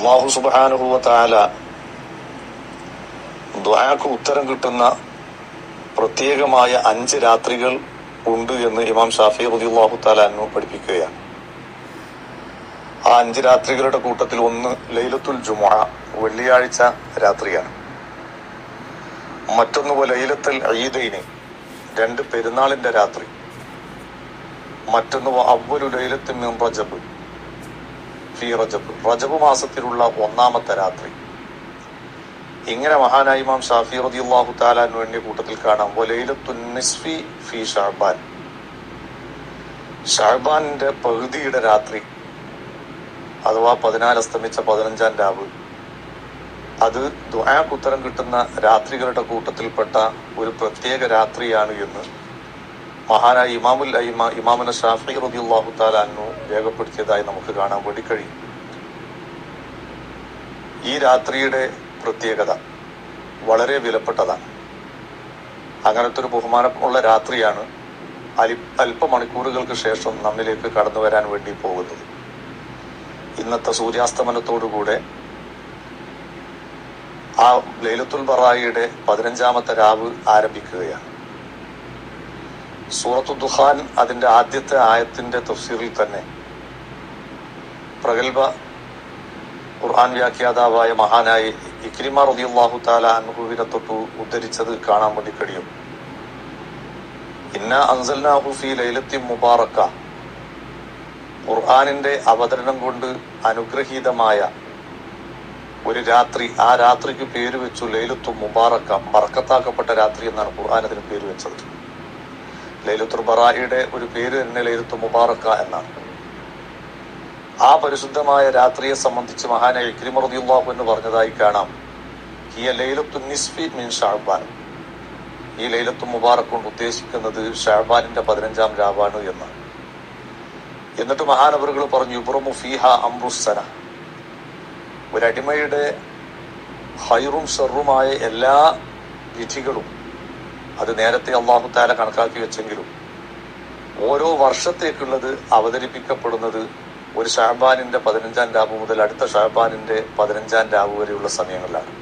അള്ളാഹു സുബാനുഭവ താല ദ്വാക്ക് ഉത്തരം കിട്ടുന്ന പ്രത്യേകമായ അഞ്ച് രാത്രികൾ ഉണ്ട് എന്ന് ഇമാം ഷാഫി റളിയല്ലാഹു താല അന്നു പഠിപ്പിക്കുകയാണ്. ആ അഞ്ച് രാത്രികളുടെ കൂട്ടത്തിൽ ഒന്ന് ലൈലത്തുൽ ജുമുഅ വെള്ളിയാഴ്ച രാത്രിയാണ്. മറ്റൊന്ന് ലൈലത്തുൽ ഈദൈന് രണ്ട് പെരുന്നാളിന്റെ രാത്രി. മറ്റൊന്ന് അവലു ലൈലത്തിൽ റജബ് ഫി റജബ്. റജബ് മാസത്തിലുള്ള ഒന്നാമത്തെ രാത്രി. ഇങ്ങനെ മഹാനായ ഇമാം ഷാഫി റളിയല്ലാഹു താലാൻ വേണ്ടി കൂട്ടത്തിൽ കാണാം. വലൈലത്തുൻ നിസ്ഫി ഫി ഷാബാൻ ഷാബാനിന്റെ പകുതിയുടെ രാത്രി. അഥവാ പതിനാല് അസ്തമിച്ച പതിനഞ്ചാം രാവ്. അത് ദുആക്ക് ഉത്തരം കിട്ടുന്ന രാത്രികളുടെ കൂട്ടത്തിൽപ്പെട്ട ഒരു പ്രത്യേക രാത്രിയാണ് എന്ന് മഹാനായ ഇമാമുൽ അയിമ ഇമാമുന ഷാഫി റബി അള്ളാഹു താലു രേഖപ്പെടുത്തിയതായി നമുക്ക് കാണാൻ വേണ്ടി കഴിയും. ഈ രാത്രിയുടെ പ്രത്യേകത വളരെ വിലപ്പെട്ടതാണ്. അങ്ങനത്തെ ഒരു ബഹുമാനമുള്ള രാത്രിയാണ് അലി അല്പമണിക്കൂറുകൾക്ക് ശേഷം നമ്മിലേക്ക് കടന്നു വരാൻ വേണ്ടി പോകുന്നത്. ഇന്നത്തെ സൂര്യാസ്തമനത്തോടുകൂടെ ആ ലൈലത്തുൽ ബറായിയുടെ പതിനഞ്ചാമത്തെ രാവ് ആരംഭിക്കുകയാണ്. സൂറത്തു ദുഹാൻ അതിന്റെ ആദ്യത്തെ ആയത്തിന്റെ തഫ്സീറിൽ തന്നെ. പ്രഗത്ഭ ഖുർആൻ വ്യാഖ്യാതാവായ മഹാനായ ഇക്രിമ റളിയല്ലാഹു താല അനുഭവിനെ തൊട്ട് ഉദ്ധരിച്ചത് കാണാൻ വേണ്ടി കഴിയും. ഇന്ന അൻസൽനാഹുഫി ലൈലത്തി മുബാറക്ക. ഖുർആനിന്റെ അവതരണം കൊണ്ട് അനുഗ്രഹീതമായ ഒരു രാത്രി ആ രാത്രിക്ക് പേര് വെച്ചു ലൈലത്തു മുബാറക്ക മറക്കത്താക്കപ്പെട്ട രാത്രി എന്നാണ് ഖുർആൻ അതിന് പേര് വെച്ചത് ലൈലത്തുൽ ബറായിയുടെ ഒരു പേര് തന്നെ ലൈലത്തു മുബാറക്ക എന്നാണ്. ആ പരിശുദ്ധമായ രാത്രിയെ സംബന്ധിച്ച് മഹാനായ ഇക്രിമ റളിയല്ലാഹു എന്ന് പറഞ്ഞതായി കാണാം. ഹിയ ലൈലത്തു നിസ്ഫി മിൻ ഷാഹ്ബാൻ ഈ ലൈലത്തു മുബാറക് കൊണ്ട് ഉദ്ദേശിക്കുന്നത് ഷാഹ്ബാനിന്റെ പതിനഞ്ചാം രാവാണ് എന്നാണ്. എന്നിട്ട് മഹാനവറുകൾ പറഞ്ഞു ഇബ്രമു ഫീഹ അംറുസന ഒരടിമയുടെ ഹൈറും ഷെറുമായ എല്ലാ വിധികളും അത് നേരത്തെ അള്ളാഹു താല കണക്കാക്കി വെച്ചെങ്കിലും ഓരോ വർഷത്തേക്കുള്ളത് അവതരിപ്പിക്കപ്പെടുന്നത് ഒരു ഷാബാനിന്റെ പതിനഞ്ചാം രാവ് മുതൽ അടുത്ത ഷാബാനിന്റെ പതിനഞ്ചാം രാവ് വരെയുള്ള സമയങ്ങളിലാണ്.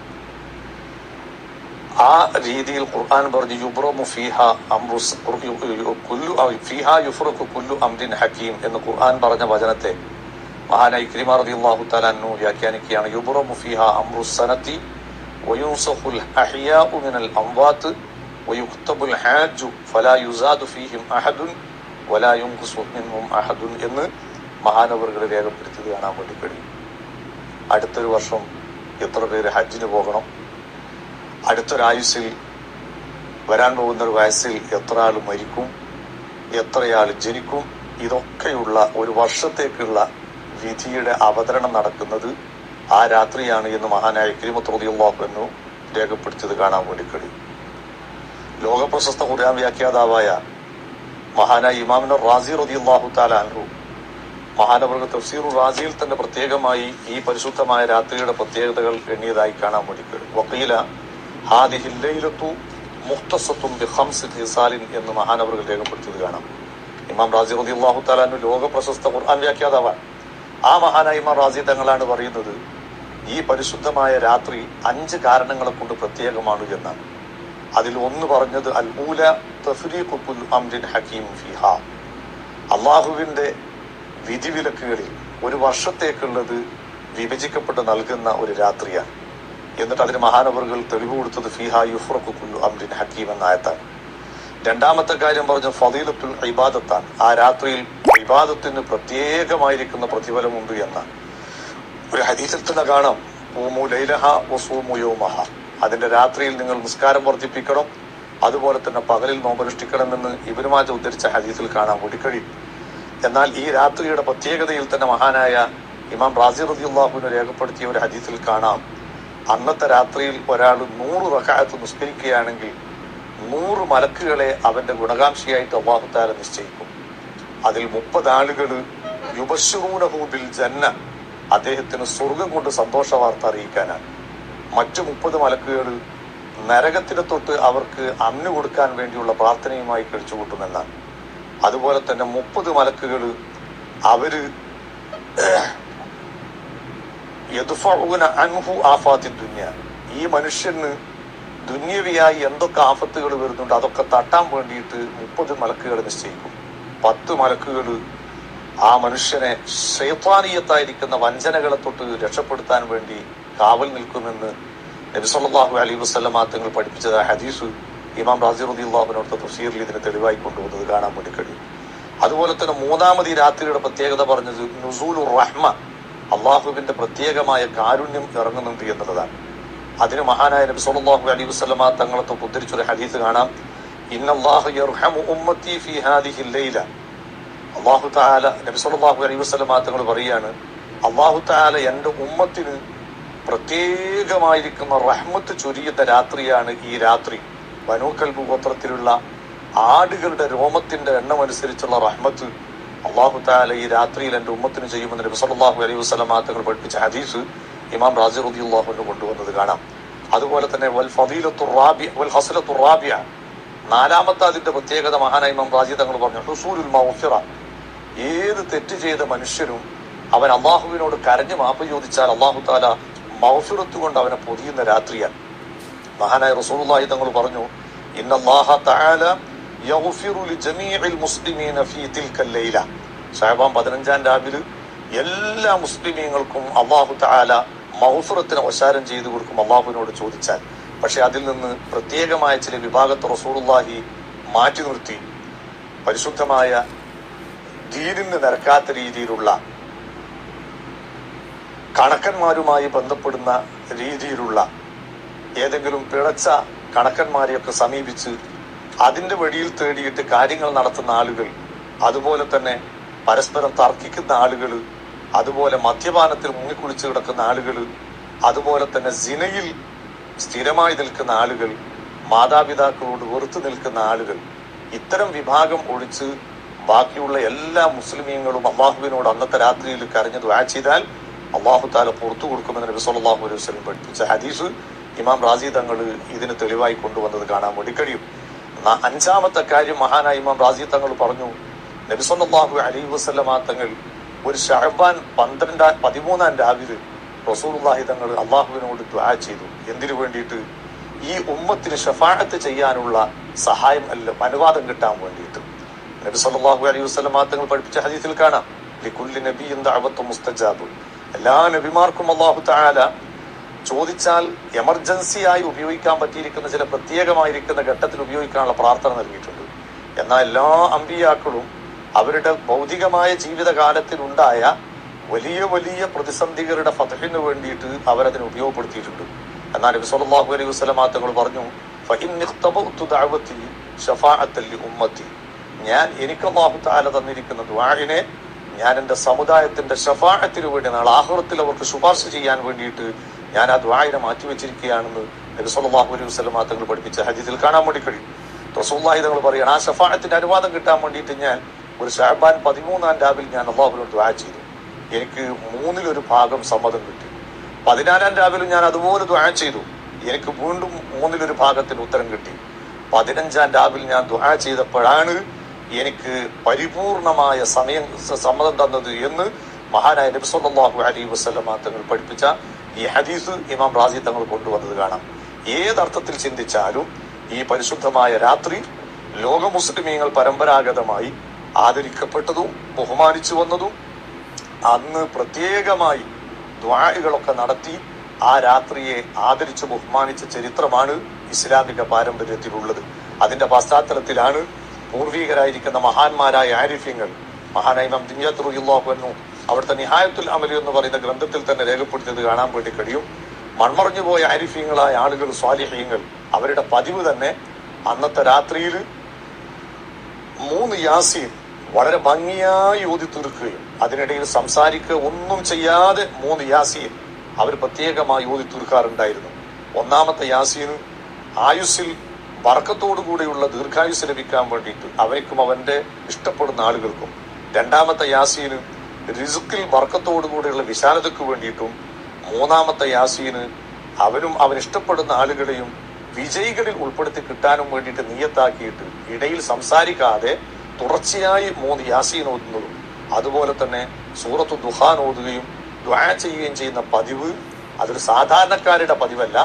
ആ രീതിയിൽ ഖുർആൻ പറഞ്ഞു യുബ്രമു ഫീഹ അംറുസ് കുല്ലു ഫീഹ കുല്ലു അംരിൻ ഹക്കീം എന്ന് ഖുർആൻ പറഞ്ഞ വചനത്തെ മഹാനായി ഇക്രിമ റളിയല്ലാഹു അള്ളാഹു അൻഹു വ്യാഖ്യാനിക്കുകയാണ്. യുബ്രമു ഫീഹ അംറുസ് സനത്തി വയുൻസഖുൽ അഹ്യാഉ മിനൽ അംവാത്ത് വയുക്തബുൽ ഹാജു ഫലാ യുസാദു ഫീഹിം അഹദുൻ വലാ യുൻഖുസു മിൻഹും അഹദുൻ എന്ന് മഹാനവറുകൾ രേഖപ്പെടുത്തിയത് കാണാൻ വേണ്ടി കഴിയും. അടുത്തൊരു വർഷം എത്ര പേര് ഹജ്ജിന് പോകണം? അടുത്തൊരായുസിൽ വരാൻ പോകുന്ന ഒരു വയസ്സിൽ എത്ര ആൾ മരിക്കും? എത്രയാൾ ജനിക്കും? ഇതൊക്കെയുള്ള ഒരു വർഷത്തേക്കുള്ള വിധിയുടെ അവതരണം നടക്കുന്നത് ആ രാത്രിയാണ് എന്ന് മഹാനായ കിരിമത്രോദിയുള്ളാഹു എന്ന് രേഖപ്പെടുത്തിയത് കാണാൻ വേണ്ടി കഴിയും. ലോകപ്രശസ്ത ഖുർആൻ വ്യാഖ്യാതാവായ മഹാനായ ഇമാമിന് റാസി റതി അള്ളാഹു താലാൻഹു മഹാനവർഗ തഫ്സീറു റാസിയിൽ തന്നെ പ്രത്യേകമായി ഈ പരിശുദ്ധമായ രാത്രിയുടെ പ്രത്യേകതകൾ എണ്ണിയതായി കാണാൻ വേണ്ടി കഴിയും. എന്ന് മഹാനവറുകൾ രേഖപ്പെടുത്തിയത് കാണാം. ഇമാം റാസി റതി അള്ളാഹു അൻഹു ലോക പ്രശസ്ത ഖുർആൻ വ്യാഖ്യാതാവാണ് ആ മഹാനായ ഇമാം റാസി തങ്ങളാണ് പറയുന്നത് ഈ പരിശുദ്ധമായ രാത്രി അഞ്ച് കാരണങ്ങളെ കൊണ്ട് പ്രത്യേകമാണ് എന്നാണ്. അതിൽ ഒന്ന് പറഞ്ഞത് അൽ ഊല തഫ്രീഖു കുൽ അംരിൻ ഹക്കീം ഫിഹ. അള്ളാഹുവിന്റെ വിധിവിലക്കുകളിൽ ഒരു വർഷത്തേക്കുള്ളത് വിഭജിക്കപ്പെട്ട് നൽകുന്ന ഒരു രാത്രിയാണ്. എന്നിട്ട് അതിന് മഹാനവറുകൾ തെളിവ് കൊടുത്തത് ഫിഹ യുഫ്രഖു കുല്ലു അംരിൻ ഹക്കീം എന്ന ആയത്താണ്. രണ്ടാമത്തെ കാര്യം പറഞ്ഞ ഫതീലത്തുൽ ഇബാദത്താണ്. ആ രാത്രിയിൽ ഇബാദത്തിന് പ്രത്യേകമായിരിക്കുന്ന പ്രതിഫലമുണ്ട് എന്നാണ്. ഒരു ഹദീസിൽ കാണാം ഓമു ലൈലഹ വസൂമു യൗമഹ. അതിന്റെ രാത്രിയിൽ നിങ്ങൾ നിസ്കാരം വർദ്ധിപ്പിക്കണം. അതുപോലെ തന്നെ പകലിൽ നോമ്പനുഷ്ഠിക്കണമെന്ന് ഇവരുമാറ്റ് ഉദ്ധരിച്ച ഹദീസിൽ കാണാൻ കൂടി കഴിയും എന്നാൽ ഈ രാത്രിയുടെ പ്രത്യേകതയിൽ തന്നെ മഹാനായ ഇമാം റാസി റദിയുള്ളാഹുവിനെ രേഖപ്പെടുത്തിയ ഒരു ഹദീസിൽ കാണാം. അന്നത്തെ രാത്രിയിൽ ഒരാൾ നൂറ് റക്കായത്ത് നിസ്കരിക്കുകയാണെങ്കിൽ നൂറ് മലക്കുകളെ അവന്റെ ഗുണകാംക്ഷിയായിട്ട് അള്ളാഹുത്താല നിശ്ചയിക്കും. അതിൽ മുപ്പത് ആളുകൾ യുബശൂനഹൂബിൽ ജന്ന അദ്ദേഹത്തിന് സ്വർഗം കൊണ്ട് സന്തോഷ വാർത്ത അറിയിക്കാനാണ്. മറ്റു മുപ്പത് മലക്കുകൾ നരകത്തിന്റെ തൊട്ട് അവർക്ക് അന്ന് കൊടുക്കാൻ വേണ്ടിയുള്ള പ്രാർത്ഥനയുമായി കഴിച്ചുകൂട്ടുമെന്നാണ് അതുപോലെ തന്നെ മുപ്പത് മലക്കുകൾ അവർ അൻഹു ആഫാത്തി ദുന്യ. ഈ മനുഷ്യന് ദുന്യവിയായി എന്തൊക്കെ ആഫത്തുകൾ വരുന്നുണ്ട് അതൊക്കെ തട്ടാൻ വേണ്ടിയിട്ട് മുപ്പത് മലക്കുകൾ നിശ്ചയിക്കും. പത്ത് മലക്കുകൾ ആ മനുഷ്യനെ ശൈത്താനീയത്തായിരിക്കുന്ന വഞ്ചനകളെ തൊട്ട് രക്ഷപ്പെടുത്താൻ വേണ്ടി കാവൽ നിൽക്കുമെന്ന് നബിസല്ലാഹു അലൈ വസ്ലമാ തങ്ങൾ പഠിപ്പിച്ചത് ഹദീസ് ഇമാം റാസി അള്ളാഹുവിനോട് തഫ്സീറിൽ ഇതിനെ തെളിവായി കൊണ്ടുവന്നത് കാണാൻ വേണ്ടി കഴിയും. അതുപോലെ തന്നെ മൂന്നാമത് ഈ രാത്രിയുടെ പ്രത്യേകത പറഞ്ഞത് നുസൂലുർ റഹ്മ അള്ളാഹുവിന്റെ പ്രത്യേകമായ കാരുണ്യം ഇറങ്ങുന്നുണ്ട് എന്നുള്ളതാണ്. അതിന് മഹാനായ നബി സല്ലല്ലാഹു അലൈഹി വസല്ലമ തങ്ങളെ ഉദ്ധരിച്ചൊരു ഹദീസ് കാണാം. ഇന്നല്ലാഹു യർഹമു ഉമ്മത്തി ഫീ ലൈല അള്ളാഹു തആല നബി സല്ലല്ലാഹു അലൈഹി വസല്ലമ തങ്ങൾ പറയാണ് അള്ളാഹു തആല എന്റെ ഉമ്മത്തിന് പ്രത്യേകമായിരിക്കുന്ന റഹ്മത്ത് ചൊരിയുന്ന രാത്രിയാണ് ഈ രാത്രി. ബനൂക്കൽബ് ഗോത്രത്തിലുള്ള ആടുകളുടെ രോമത്തിന്റെ എണ്ണം അനുസരിച്ചുള്ള റഹ്മത്ത് അള്ളാഹു താല ഈ രാത്രിയിൽ എന്റെ ഉമ്മത്തിന് ചെയ്യുമെന്ന് നബി അലൈഹി വസല്ലമ തങ്ങൾ പഠിപ്പിച്ച ഹദീസ് ഇമാം റാജി റളിയല്ലാഹു കൊണ്ടുവന്നത് കാണാം. അതുപോലെ തന്നെ വൽ ഫദീലത്തു റാബിയ വൽ ഹസലത്തു റാബിയ നാലാമത്തെ അതിന്റെ പ്രത്യേകത മഹാനായ ഇമാം റാജി തങ്ങൾ പറഞ്ഞു ഹുസൂലുൽ മൗഫിറ ഏത് തെറ്റ് ചെയ്ത മനുഷ്യനും അവൻ അള്ളാഹുവിനോട് കരഞ്ഞു മാപ്പ് ചോദിച്ചാൽ അള്ളാഹു താല മൗഫിറത്ത് കൊണ്ട് അവനെ പൊതിയുന്ന രാത്രിയാണ്. മഹാനായ റസൂലുള്ളാഹി തങ്ങൾ പറഞ്ഞു ഇന്നല്ലാഹ തആല യഗ്ഫിറു ലിജമീഇൽ മുസ്ലിമീന ഫീ തിൽക്കൽ ലൈല. ശഅബാൻ 15 രാവിലെ എല്ലാ മുസ്ലിമീങ്ങൾക്കും അള്ളാഹു തആല മൗഫിറത്തിന് വശാരം ചെയ്തു കൊടുക്കും അള്ളാഹുവിനോട് ചോദിച്ചാൽ. പക്ഷെ അതിൽ നിന്ന് പ്രത്യേകമായ ചില വിഭാഗത്തെ റസൂലുള്ളാഹി മാറ്റി നിർത്തി. പരിശുദ്ധമായ ദീനിന് നിരക്കാത്ത രീതിയിലുള്ള കണക്കന്മാരുമായി ബന്ധപ്പെടുന്ന രീതിയിലുള്ള ഏതെങ്കിലും പിഴച്ച കണക്കന്മാരെയൊക്കെ സമീപിച്ച് അതിന്റെ വഴിയിൽ തേടിയിട്ട് കാര്യങ്ങൾ നടത്തുന്ന ആളുകൾ അതുപോലെ തന്നെ പരസ്പരം തർക്കിക്കുന്ന ആളുകൾ അതുപോലെ മദ്യപാനത്തിൽ മുങ്ങിക്കുളിച്ച് കിടക്കുന്ന ആളുകൾ അതുപോലെ തന്നെ സിനയിൽ സ്ഥിരമായി നിൽക്കുന്ന ആളുകൾ മാതാപിതാക്കളോട് വെറുത്തു നിൽക്കുന്ന ആളുകൾ ഇത്തരം വിഭാഗം ഒഴിച്ച് ബാക്കിയുള്ള എല്ലാ മുസ്ലിമീങ്ങളും അള്ളാഹുവിനോട് അന്നത്തെ രാത്രിയിൽ കരഞ്ഞു ദ്വാ ചെയ്താൽ അള്ളാഹു താല പുറത്തു കൊടുക്കുമെന്ന് നബി സല്ലല്ലാഹു അലൈഹി വസല്ലം പഠിപ്പിച്ച ഹദീസ് ഇമാം റാസി തങ്ങൾ ഇതിന് തെളിവായി കൊണ്ടുവന്നത് കാണാൻ വേണ്ടി കഴിയും. അഞ്ചാമത്തെ കാര്യം മഹാനായ ഇമാം റാസി തങ്ങൾ പറഞ്ഞു നബി സല്ലല്ലാഹു അലൈഹി വസ്ലമാ തങ്ങൾ ഒരു ഷഹബാൻ പന്ത്രണ്ടാം പതിമൂന്നാം രാവിലെ റസൂലുള്ളാഹി തങ്ങൾ അള്ളാഹുവിനോട് ദ്വാ ചെയ്തു. എന്തിനു വേണ്ടിയിട്ട്? ഈ ഉമ്മത്തിന് ഷഫാഹത്ത് ചെയ്യാനുള്ള സഹായം അല്ല അനുവാദം കിട്ടാൻ വേണ്ടിയിട്ട്. നബി സല്ലല്ലാഹു അലൈഹി വസ്ലമാ തങ്ങൾ പഠിപ്പിച്ച ഹദീസിൽ കാണാം ലികുല്ലി നബിyin ദഅവത്തു മുസ്തജാബ്. എല്ലാ നബിമാർക്കും അള്ളാഹു താല ചോദിച്ചാൽ എമർജൻസി ആയി ഉപയോഗിക്കാൻ പറ്റിയിരിക്കുന്ന ചില പ്രത്യേകമായിരിക്കുന്ന ഘട്ടത്തിൽ ഉപയോഗിക്കാനുള്ള പ്രാർത്ഥന നൽകിയിട്ടുണ്ട്. എന്നാൽ എല്ലാ അമ്പിയാക്കളും അവരുടെ ഭൗതികമായ ജീവിതകാലത്തിൽ ഉണ്ടായ വലിയ വലിയ പ്രതിസന്ധികളുടെ ഫതഹിന് വേണ്ടിയിട്ട് അവരതിനെ ഉപയോഗപ്പെടുത്തിയിട്ടുണ്ട്. എന്നാൽ നബി സല്ലല്ലാഹു അലൈഹി വസല്ലമ തങ്ങൾ പറഞ്ഞു ഉമ്മത്തി ഞാൻ എനിക്ക് അള്ളാഹു താല തന്നിരിക്കുന്ന ദുആഇനെ ഞാൻ എന്റെ സമുദായത്തിന്റെ ഷഫാഹത്തിന് വേണ്ടി നാളെ ആഹുറത്തിൽ അവർക്ക് ശുപാർശ ചെയ്യാൻ വേണ്ടിയിട്ട് ഞാൻ ആ ദ്വായിനെ മാറ്റിവെച്ചിരിക്കുകയാണെന്ന് നബി സല്ലല്ലാഹു അലൈഹി വസല്ലമ തങ്ങൾ പഠിപ്പിച്ച ഹദീസിൽ കാണാൻ വേണ്ടി കഴിയും. റസൂലുള്ളാഹി തങ്ങൾ പറയുകയാണ് ആ ഷഫാഅത്തിന്റെ അനുവാദം കിട്ടാൻ വേണ്ടിയിട്ട് ഞാൻ ഒരു ഷാബാൻ പതിമൂന്നാം രാവിൽ ഞാൻ അള്ളാഹുവിനോട് ദ്വാ ചെയ്തു. എനിക്ക് മൂന്നിലൊരു ഭാഗം സമ്മതം കിട്ടി. പതിനാലാം രാവിലെ ഞാൻ അതുപോലെ ദ്വാ ചെയ്തു. എനിക്ക് വീണ്ടും മൂന്നിലൊരു ഭാഗത്തിന് ഉത്തരം കിട്ടി. പതിനഞ്ചാം രാവിലെ ഞാൻ ദ്വാ ചെയ്തപ്പോഴാണ് എനിക്ക് പരിപൂർണമായ സമയം സമ്മതം തന്നത് എന്ന് മഹാനായ നബി സല്ലല്ലാഹു അലൈഹി വസല്ലമ തങ്ങൾ പഠിപ്പിച്ച ഈ ഹദീസ് ഇമാം റാസി തങ്ങൾ കൊണ്ടുവന്നത് കാണാം. ഏതർത്ഥത്തിൽ ചിന്തിച്ചാലും ഈ പരിശുദ്ധമായ രാത്രി ലോക മുസ്ലിമീങ്ങൾ പരമ്പരാഗതമായി ആദരിക്കപ്പെട്ടതും ബഹുമാനിച്ചു വന്നതും അന്ന് പ്രത്യേകമായി ദ്വാഴകളൊക്കെ നടത്തി ആ രാത്രിയെ ആദരിച്ച് ബഹുമാനിച്ച ചരിത്രമാണ് ഇസ്ലാമിക പാരമ്പര്യത്തിലുള്ളത്. അതിന്റെ പശ്ചാത്തലത്തിലാണ് പൂർവികരായിരിക്കുന്ന മഹാന്മാരായ ആരിഫ്യങ്ങൾ മഹാനായ ഇമാം ദിഞ്ഞാത്തുറുല്ലാഹു അവിടുത്തെ നിഹായത്തുൽ അമലി എന്ന് പറയുന്ന ഗ്രന്ഥത്തിൽ തന്നെ രേഖപ്പെടുത്തിയത് കാണാൻ വേണ്ടി കഴിയും. മൺമറഞ്ഞു പോയ ആരിഫ്യങ്ങളായ ആളുകൾ സ്വാലിഹ്യങ്ങൾ അവരുടെ പതിവ് തന്നെ അന്നത്തെ രാത്രിയിൽ മൂന്ന് യാസീൻ വളരെ ഭംഗിയായി ഓതി തീർക്കുകയും അതിനിടയിൽ സംസാരിക്കുക ഒന്നും ചെയ്യാതെ മൂന്ന് യാസീൻ അവർ പ്രത്യേകമായി ഓതി തീർക്കാറുണ്ടായിരുന്നു ഒന്നാമത്തെ യാസീൻ ആയുസ്സിൽ വർക്കത്തോടുകൂടിയുള്ള ദീർഘായുസ് ലഭിക്കാൻ വേണ്ടിയിട്ട് അവയ്ക്കും അവന്റെ ഇഷ്ടപ്പെടുന്ന ആളുകൾക്കും രണ്ടാമത്തെ യാസീന് റിസുക്കിൽ വർക്കത്തോടുകൂടിയുള്ള വിശാലതയ്ക്ക് വേണ്ടിയിട്ടും മൂന്നാമത്തെ യാസീന് അവനും അവൻ ഇഷ്ടപ്പെടുന്ന ആളുകളെയും വിജയികളിൽ ഉൾപ്പെടുത്തി കിട്ടാനും വേണ്ടിയിട്ട് നീയത്താക്കിയിട്ട് ഇടയിൽ സംസാരിക്കാതെ തുടർച്ചയായി മൂന്ന് യാസീൻ ഓതുന്നതും അതുപോലെ തന്നെ സൂറത്ത് ദുഹാൻ ഓതുകയും ദ്വാ ചെയ്യുകയും ചെയ്യുന്ന പതിവ് അതൊരു സാധാരണക്കാരുടെ പതിവല്ല.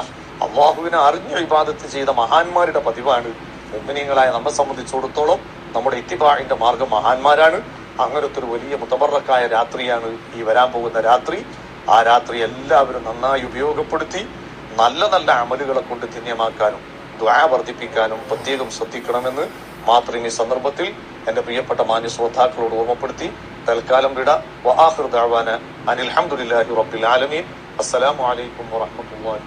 അള്ളാഹുവിനെ അറിഞ്ഞ് വിവാദത്ത് ചെയ്ത മഹാന്മാരുടെ പതിവാണ്. മുമ്പിനീങ്ങളായ നമ്മെ സംബന്ധിച്ചിടത്തോളം നമ്മുടെ ഇത്തിബാഹിന്റെ മാർഗം മഹാന്മാരാണ്. അങ്ങനത്തെ ഒരു വലിയ മുതബറക്കായ രാത്രിയാണ് ഈ വരാൻ പോകുന്ന രാത്രി. ആ രാത്രി എല്ലാവരും നന്നായി ഉപയോഗപ്പെടുത്തി നല്ല നല്ല അമലുകളെ കൊണ്ട് ധന്യമാക്കാനും ദ്വാ വർദ്ധിപ്പിക്കാനും പ്രത്യേകം ശ്രദ്ധിക്കണമെന്ന് മാത്രം ഈ സന്ദർഭത്തിൽ എന്റെ പ്രിയപ്പെട്ട മാന്യ ശ്രോതാക്കളോട് ഓർമ്മപ്പെടുത്തി തൽക്കാലം വിട. അനിൽ ഹംദുലില്ലാഹി റബ്ബിൽ ആലമീൻ. അസ്സലാമു അലൈക്കും വറഹ്മത്തുള്ളാഹി